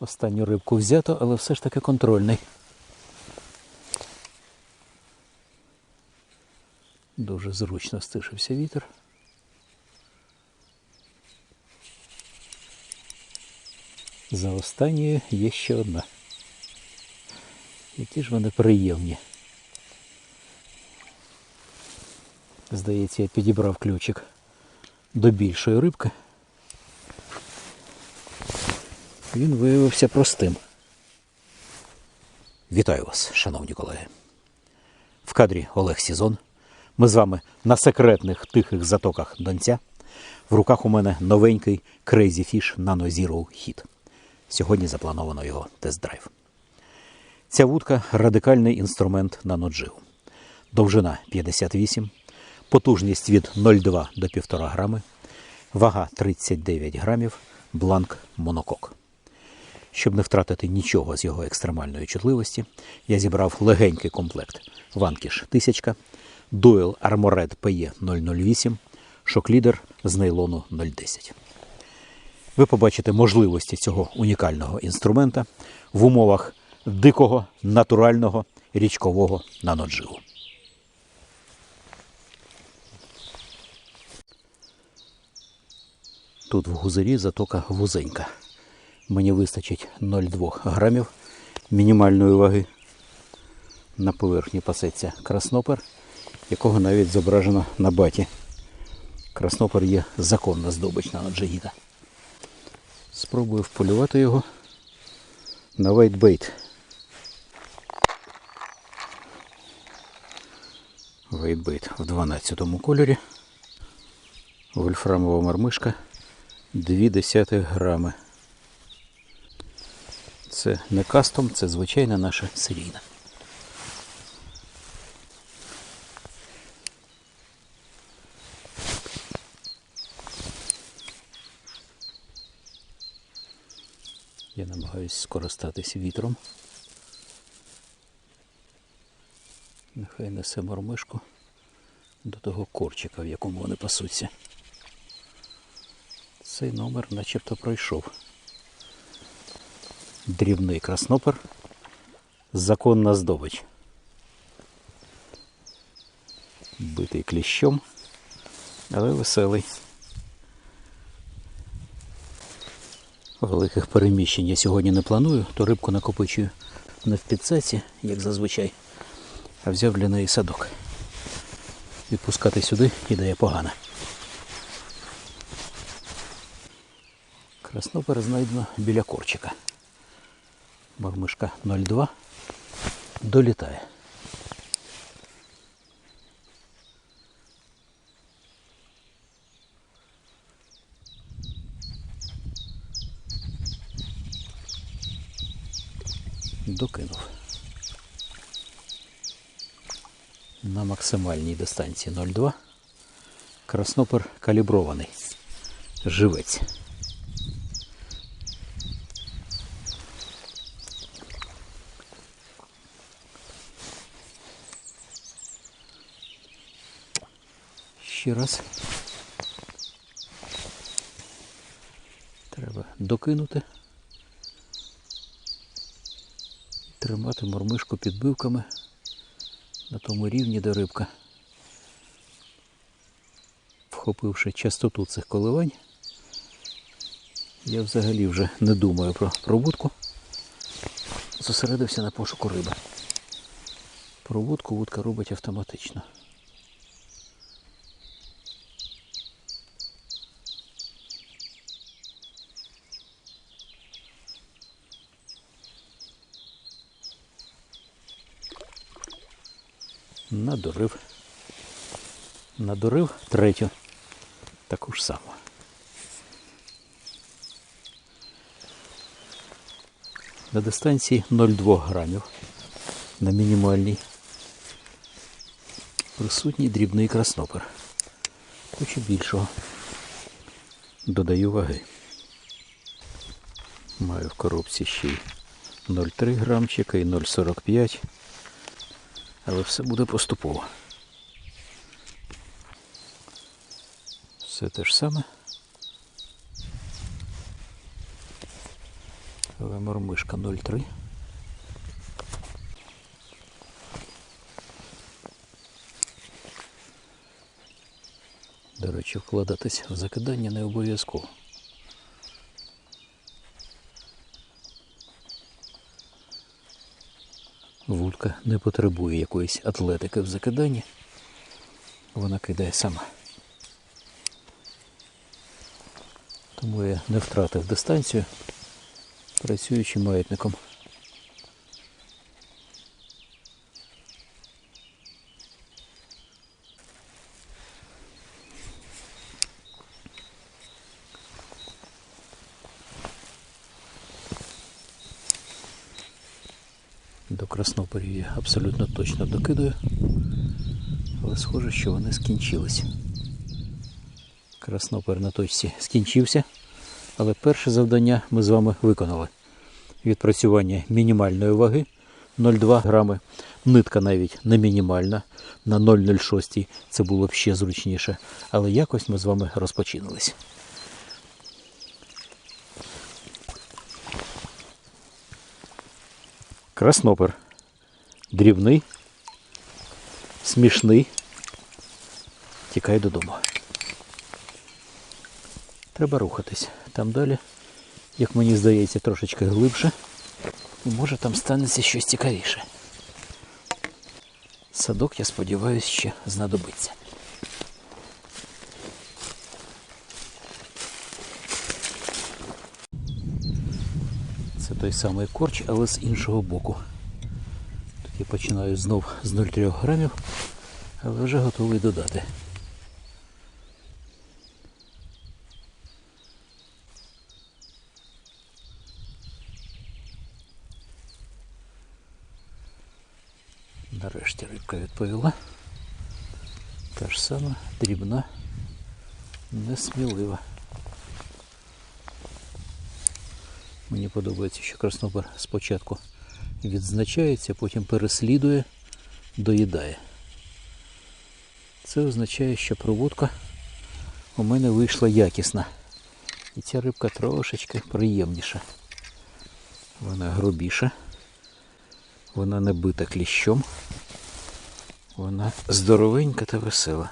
Останню рибку взято, але все ж таки контрольний. Дуже зручно стишився вітер. За останньою є ще одна. Які ж вони приємні. Здається, я підібрав ключик до більшої рибки. Він виявився простим. Вітаю вас, шановні колеги. В кадрі Олег Сізон. Ми з вами на секретних тихих затоках Донця. В руках у мене новенький Crazy Fish Nano Zero Hit. Сьогодні заплановано його тест-драйв. Ця вудка радикальний інструмент NanoGeo. Довжина 58, потужність від 0,2 до 1,5 грами, вага 39 грамів, бланк монокок. Щоб не втратити нічого з його екстремальної чутливості, я зібрав легенький комплект Vanquish 1000, Dual Armored PE 008, шоклідер з нейлону 010. Ви побачите можливості цього унікального інструмента в умовах дикого, натурального річкового нанодживу. Тут в гузирі затока вузенька. Мені вистачить 0,2 грамів мінімальної ваги. На поверхні пасеться краснопер, якого навіть зображено на баті. Краснопер є законна здобич на джигіта. Спробую вполювати його на вейтбейт. Вейтбейт в 12 кольорі. Вольфрамова мармишка 0,2 грами. Це не кастом, це звичайна наша серійна. Я намагаюсь скористатись вітром. Нехай несе мормишку до того корчика, в якому вони пасуться. Цей номер начебто пройшов. Дрібний краснопер. Законна здобич. Битий кліщом, але веселий. Великих переміщень я сьогодні не планую, то рибку накопичую не в підсеці, як зазвичай, а взяв для неї садок. Відпускати сюди ідея погана. Краснопер знайдено біля корчика. Мармишка 02 долітає. Докинув. На максимальній дистанції 0,2. Краснопер калібрований. Живець. Ще раз. Треба докинути. Тримати мормишку підбивками на тому рівні, де рибка. Вхопивши частоту цих коливань, я взагалі вже не думаю про пробудку. Зосередився на пошуку риби. Проводку вудка робить автоматично. Надурив. Надурив третю. Таку ж саму. На дистанції 0,2 грамів на мінімальній. Присутній дрібний краснопер. Хочу більшого. Додаю ваги. Маю в коробці ще й 0,3 грамчика і 0,45. Але все буде поступово. Все те ж саме. Але мормишка 0,3. До речі, вкладатись в закидання не обов'язково. Вудка не потребує якоїсь атлетики в закиданні. Вона кидає сама. Тому я не втратив дистанцію, працюючи маятником. Я абсолютно точно докидаю, але схоже, що вони скінчились. Краснопер на точці скінчився, але перше завдання ми з вами виконали. Відпрацювання мінімальної ваги 0,2 грами. Нитка навіть не мінімальна на 0,06. Це було б ще зручніше. Але якось ми з вами розпочинились. Краснопер. Дрібний, смішний. Тікай додому. Треба рухатись. Там далі, як мені здається, трошечки глибше. І може там станеться щось цікавіше. Садок, я сподіваюся, ще знадобиться. Це той самий корч, але з іншого боку. Я починаю знов з 0,3 грамів, але вже готовий додати. Нарешті рибка відповіла. Та ж сама дрібна, несмілива. Мені подобається, що краснопер спочатку відзначається, потім переслідує, доїдає. Це означає, що проводка у мене вийшла якісна. І ця рибка трошечки приємніша. Вона грубіша. Вона не бита кліщом. Вона здоровенька та весела.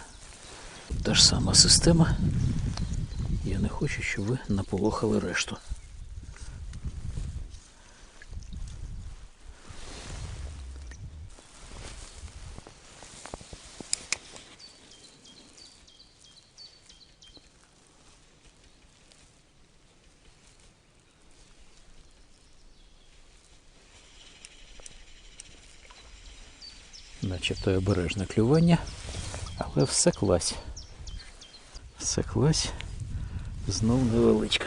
Та ж сама система. Я не хочу, щоб ви наполохали решту. Начебто й обережне клювання, але все клась. Все клась. Знов невеличка.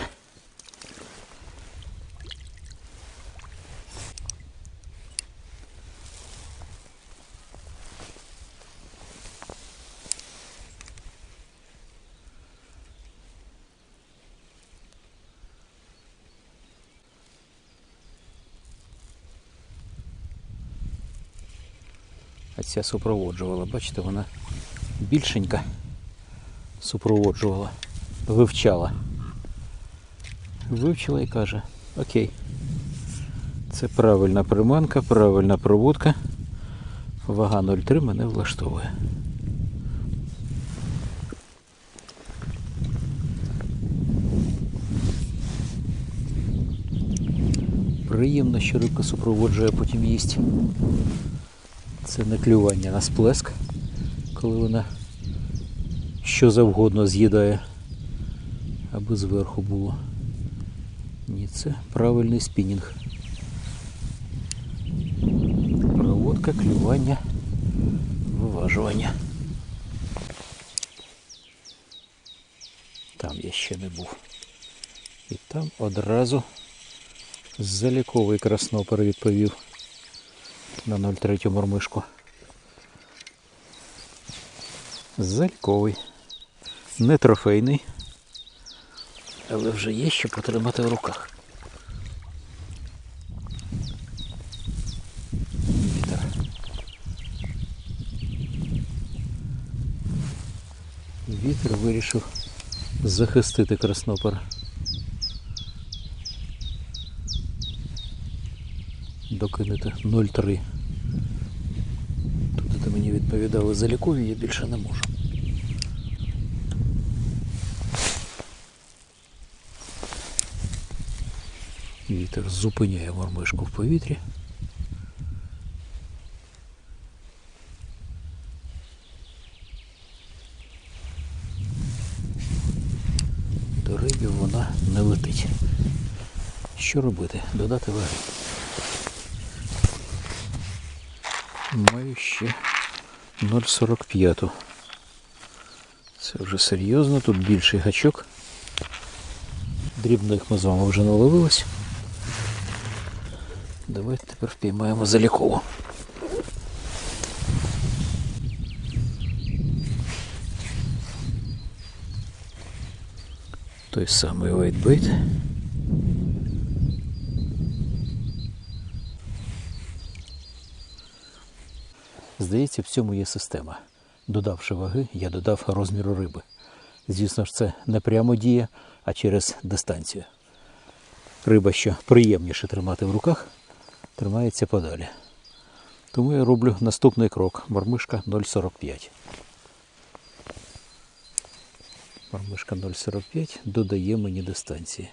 Ця супроводжувала, бачите, вона більшенька супроводжувала, вивчала. Вивчила і каже, окей, це правильна приманка, правильна проводка. Вага 0,3 мене влаштовує. Приємно, що рибка супроводжує, потім їсть. Це не клювання на сплеск, коли вона що завгодно з'їдає, аби зверху було. Ні, це правильний спінінг. Проводка, клювання, виважування. Там я ще не був. І там одразу заліковий краснопер відповів на 0,3 мормишку. Зальковий. Не трофейний. Але вже є що потримати в руках. Вітер. Вітер вирішив захистити краснопер. Докинути 0,3. Тут ти мені відповідали за лікові, я більше не можу. Вітер зупиняє мормишку в повітрі. До рибів вона не летить. Що робити? Додати ваги. Маю ще 0,45. Це вже серйозно, тут більший гачок. Дрібних ми з вами вже наловились. Давайте тепер впіймаємо залікову. Той самий вайтбейт. Здається, в цьому є система. Додавши ваги, я додав розміру риби. Звісно ж, це не прямо діє, а через дистанцію. Риба, що приємніше тримати в руках, тримається подалі. Тому я роблю наступний крок. Мормишка 0,45. Мормишка 0,45 додає мені дистанції.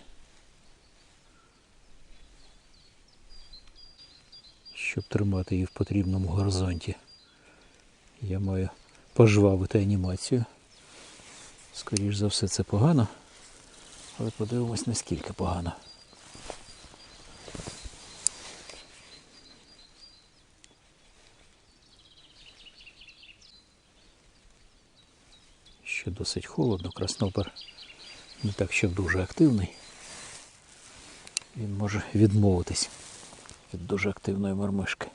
Щоб тримати її в потрібному горизонті, я маю пожвавити анімацію. Скоріш за все це погано, але подивимось наскільки погано. Ще досить холодно, краснопер не так, щоб дуже активний. Він може відмовитись від дуже активної мормишки.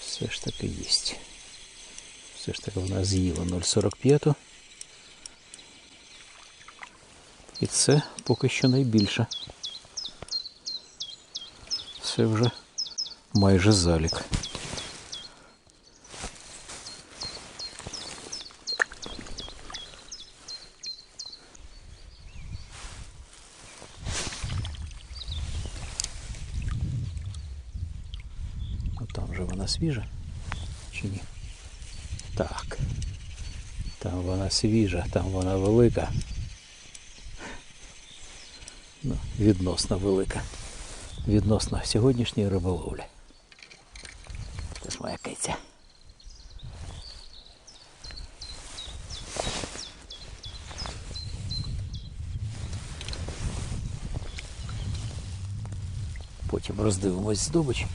Все ж таки є. Все ж таки вона з'їла 0,45. І це поки що найбільше. Це вже майже залік. Там же вона свіжа чи ні? Так. Там вона свіжа, там вона велика. Ну, відносно велика. Відносно сьогоднішньої риболовлі. Це ж моя киця. Потім роздивимось здобич.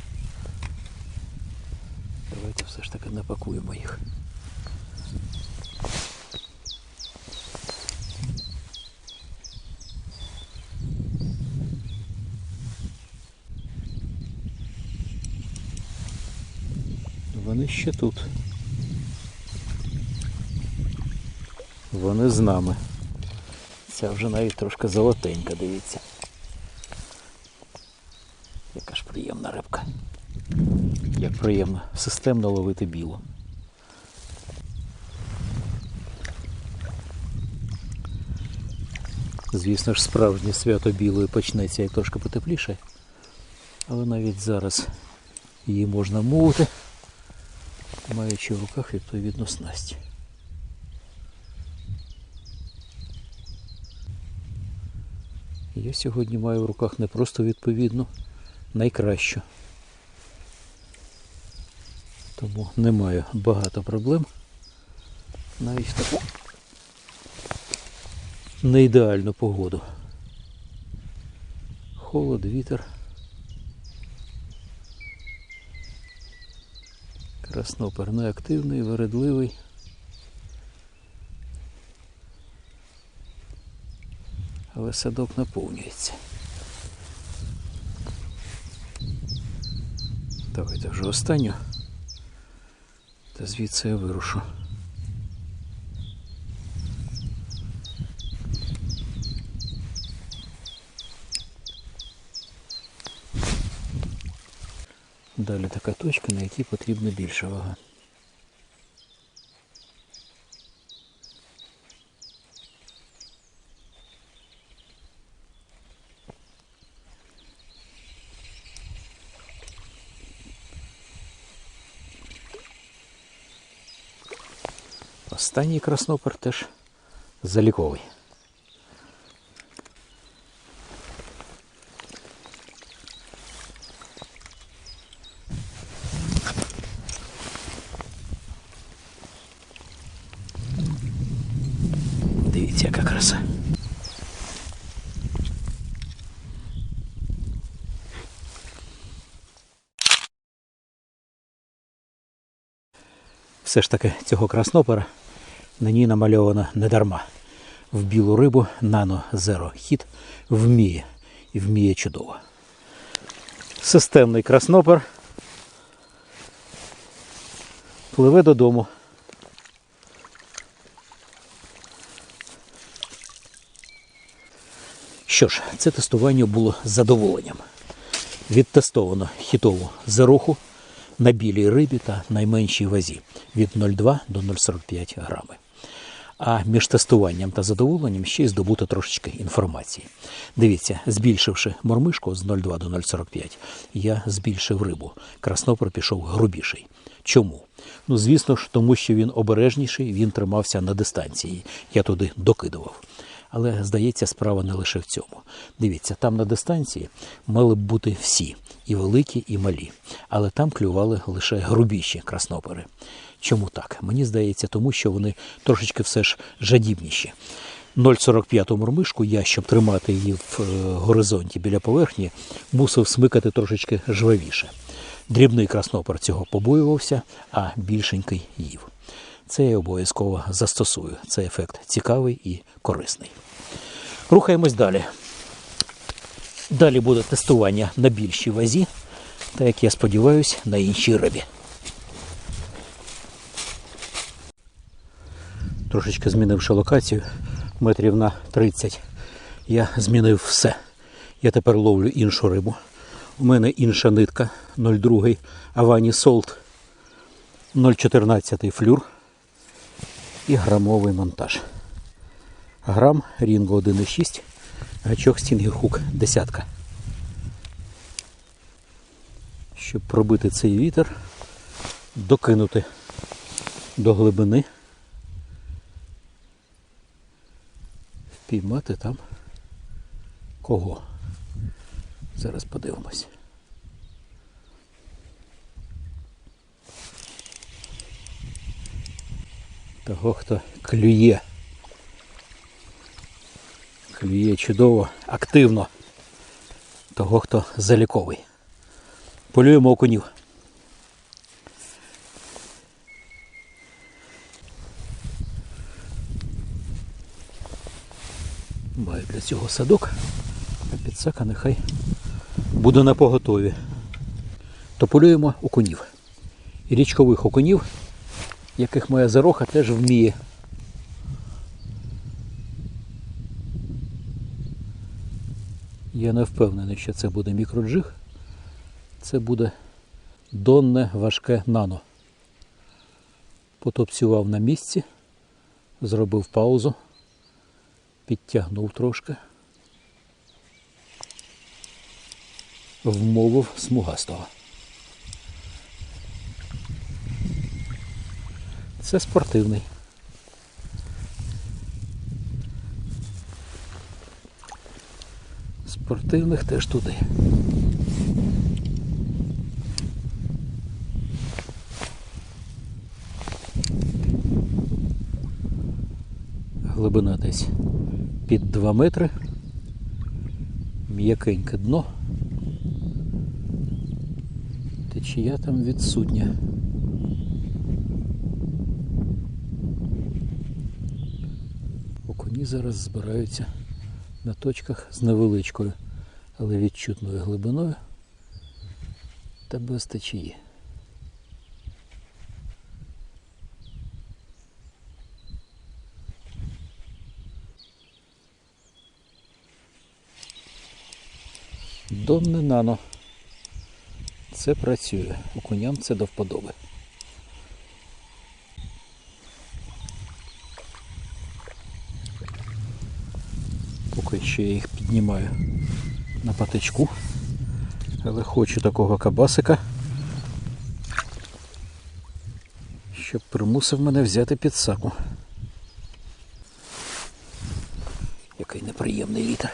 Давайте все ж таки напакуємо їх. Вони ще тут. Вони з нами. Ця вже навіть трошки золотенька, дивіться. Яка ж приємна рибка. Як приємно системно ловити білу. Звісно ж, справжнє свято білої почнеться як трошки потепліше. Але навіть зараз її можна мовити, маючи в руках відповідну снасть. Я сьогодні маю в руках не просто відповідну, найкращу. Тому немає багато проблем. Навіть в таку неідеальну погоду. Холод, вітер. Краснопер неактивний, вередливий. Але садок наповнюється. Давайте вже останню. Та звідси я вирушу. далі така точка, на якій потрібна більша вага. Останній краснопер теж заліковий. Дивіться, яка краса. Все ж таки цього краснопера на ній намальовано не дарма. В білу рибу нано зеро хід вміє і вміє чудово. Системний краснопер пливе додому. Що ж, це тестування було задоволенням. Відтестовано хітову заруху на білій рибі та найменшій вазі від 0,2 до 0,45 грами. А між тестуванням та задоволенням ще й здобуто трошечки інформації. Дивіться, збільшивши мормишку з 0,2 до 0,45, я збільшив рибу. Краснопер пішов грубіший. Чому? Ну, звісно ж, тому що він обережніший, він тримався на дистанції. Я туди докидував. Але здається, справа не лише в цьому. Дивіться, там на дистанції мали б бути всі, і великі, і малі. Але там клювали лише грубіші краснопери. Чому так? Мені здається, тому що вони трошечки все ж жадібніші. 0,45 мормишку я, щоб тримати її в е, горизонті біля поверхні, мусив смикати трошечки жвавіше. Дрібний краснопер цього побоювався, а більшенький їв. Це я обов'язково застосую. Це ефект цікавий і корисний. Рухаємось далі. Далі буде тестування на більшій вазі, та як я сподіваюся, на іншій рибі. Трошечки змінивши локацію метрів на 30, я змінив все. Я тепер ловлю іншу рибу. У мене інша нитка 0,2 Авані Солт 0,14 флюр і грамовий монтаж. Грам Рінго 1,6, гачок Стінгерхук десятка. Щоб пробити цей вітер, докинути до глибини, впіймати там кого. Зараз подивимось. Того, хто клює. Клює чудово, активно. Того, хто заліковий. Полюємо окунів. Маю для цього садок, а підсака нехай буде на поготові. То полюємо окунів. Річкових окунів, яких моя зароха теж вміє. Я не впевнений, що це буде мікроджиг. Це буде донне важке нано. Потопцював на місці, зробив паузу, підтягнув трошки, вмовив смугастого. Це спортивний. Спортивних теж туди. Глибина десь під 2 метри. М'якеньке дно. Течія там відсутня. Зараз збираються на точках з невеличкою, але відчутною глибиною та без течії. Донне нано. Це працює. Окуням це до вподоби. Поки ще я їх піднімаю на патичку. Але хочу такого кабасика. щоб примусив мене взяти під саку. Який неприємний вітер.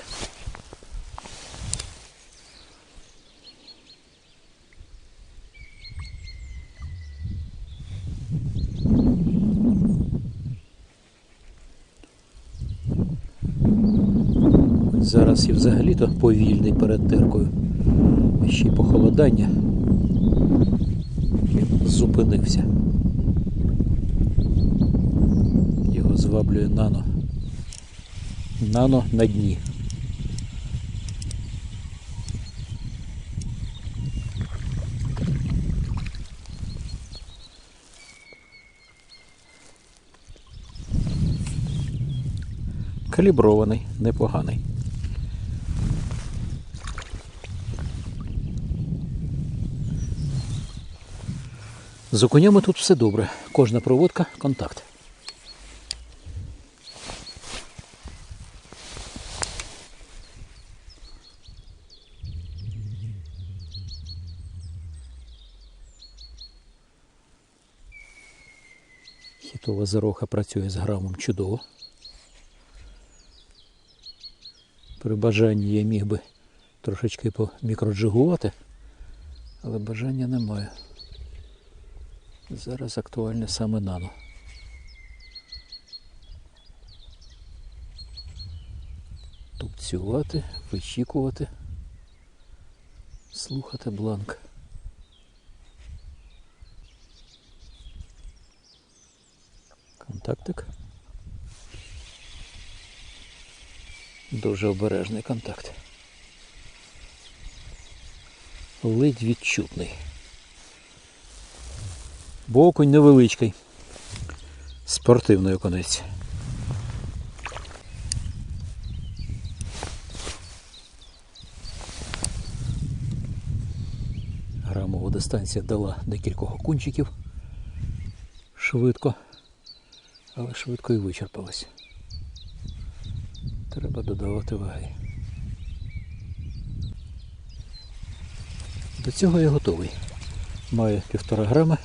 Зараз і взагалі-то повільний перед теркою. Ще й похолодання. Зупинився. Його зваблює нано. Нано на дні. Калібрований, непоганий. З окунями тут все добре. Кожна проводка контакт. Хітова зароха працює з грамом чудово. При бажанні я міг би трошечки помікроджигувати, але бажання немає. Зараз актуальне саме нано. Тупцювати, вичікувати, слухати бланк. Контактик. Дуже обережний контакт. Ледь відчутний. Бо окунь невеличкий. Спортивний окунець. Грамова дистанція дала декількох окунчиків. Швидко. Але швидко і вичерпалась. Треба додавати ваги. До цього я готовий. Маю півтора грама.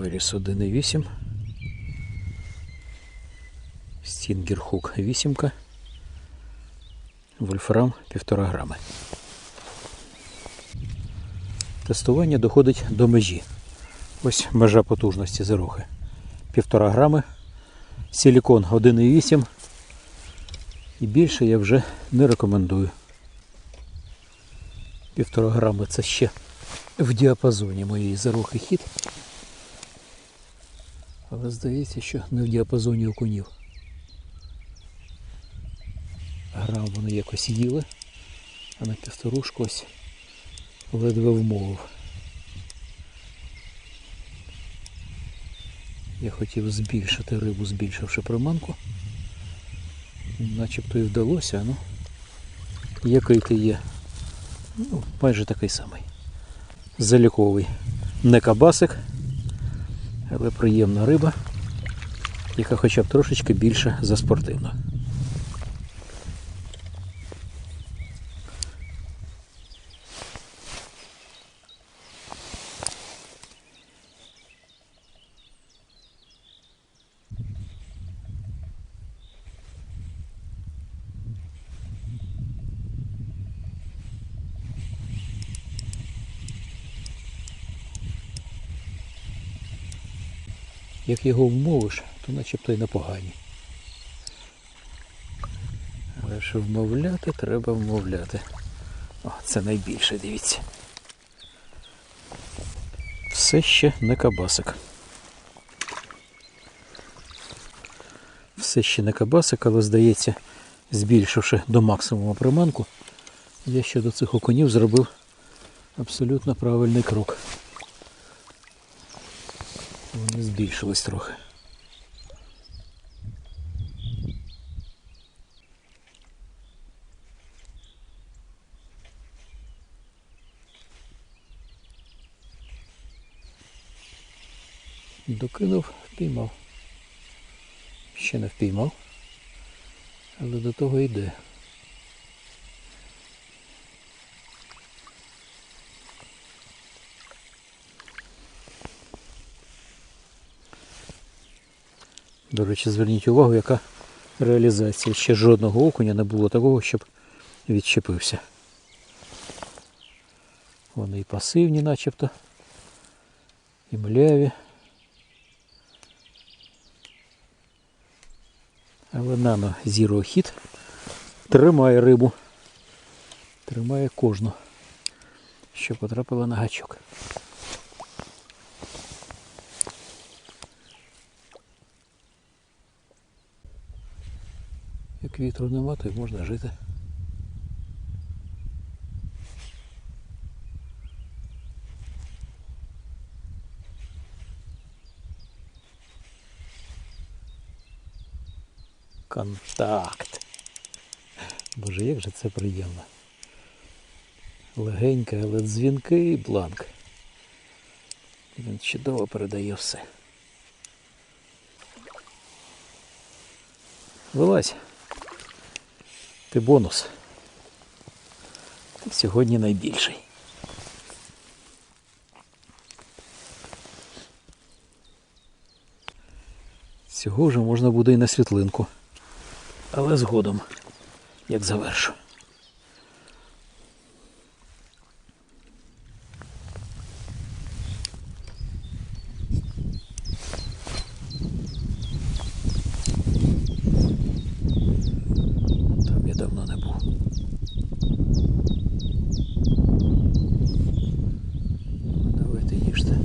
Polaris 1.8. Stinger Hook 8. Вольфрам 1,5 грами. Тестування доходить до межі. Ось межа потужності зерохи. 1,5 грами. Силікон 1,8. І більше я вже не рекомендую. 1,5 грами це ще в діапазоні моєї зарухи хід. Але здається, що не в діапазоні окунів. Грам вони якось їли, а на півторушку ось ледве вмовив. Я хотів збільшити рибу, збільшивши приманку. Начебто і вдалося, ну який ти є. Ну, майже такий самий. Заліковий. Не кабасик, але приємна риба, яка хоча б трошечки більше за спортивну. Як його вмовиш, то начебто й непогані. Але що вмовляти, треба вмовляти. О, це найбільше, дивіться. Все ще не кабасик. Все ще не кабасик, але здається, збільшивши до максимуму приманку, я ще до цих окунів зробив абсолютно правильний крок. Вони збільшились трохи. Докинув, впіймав. Ще не впіймав, але до того йде. До речі, зверніть увагу, яка реалізація. Ще жодного окуня не було такого, щоб відчепився. Вони і пасивні начебто, і мляві. Але нано Zero хід тримає рибу. Тримає кожну, що потрапила на гачок. Як вітру нема, то й можна жити. Контакт. Боже, як же це приємно. Легенький, але дзвінкий бланк. Він чудово передає все. Вилазь. Ти бонус. Ти сьогодні найбільший. Цього вже можна буде і на світлинку. Але згодом, як завершу. Там я давно не був. Давайте їжте.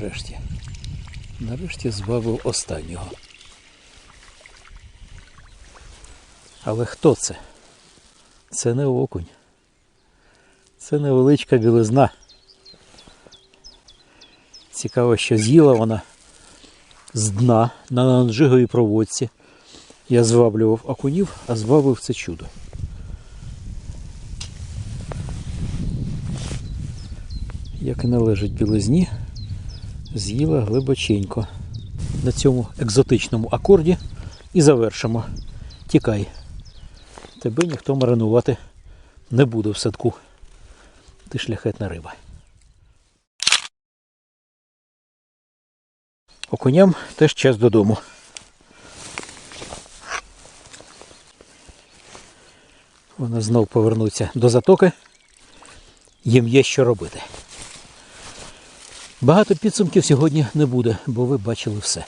Нарешті. Нарешті збавив останнього. Але хто це? Це не окунь. Це невеличка білизна. Цікаво, що з'їла вона з дна на нанджиговій проводці. Я зваблював окунів, а звабив це чудо. Як і належить білизні, з'їла глибоченько. На цьому екзотичному акорді і завершимо. Тікай. Тебе ніхто маринувати не буде в садку. Ти шляхетна риба. Окуням теж час додому. Вони знов повернуться до затоки. Їм є що робити. Багато підсумків сьогодні не буде, бо ви бачили все.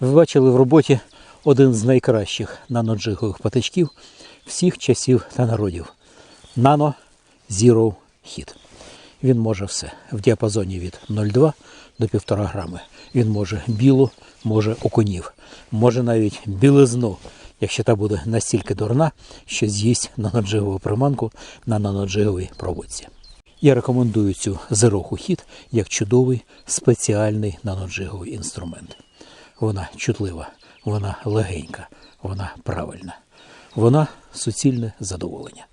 Ви бачили в роботі один з найкращих наноджигових патичків всіх часів та народів. Nano Zero Hit. Він може все в діапазоні від 0,2 до 1,5 грами. Він може білу, може окунів, може навіть білизну, якщо та буде настільки дурна, що з'їсть наноджигову приманку на наноджиговій проводці. Я рекомендую цю Zero хід як чудовий спеціальний наноджиговий інструмент. Вона чутлива, вона легенька, вона правильна. Вона суцільне задоволення.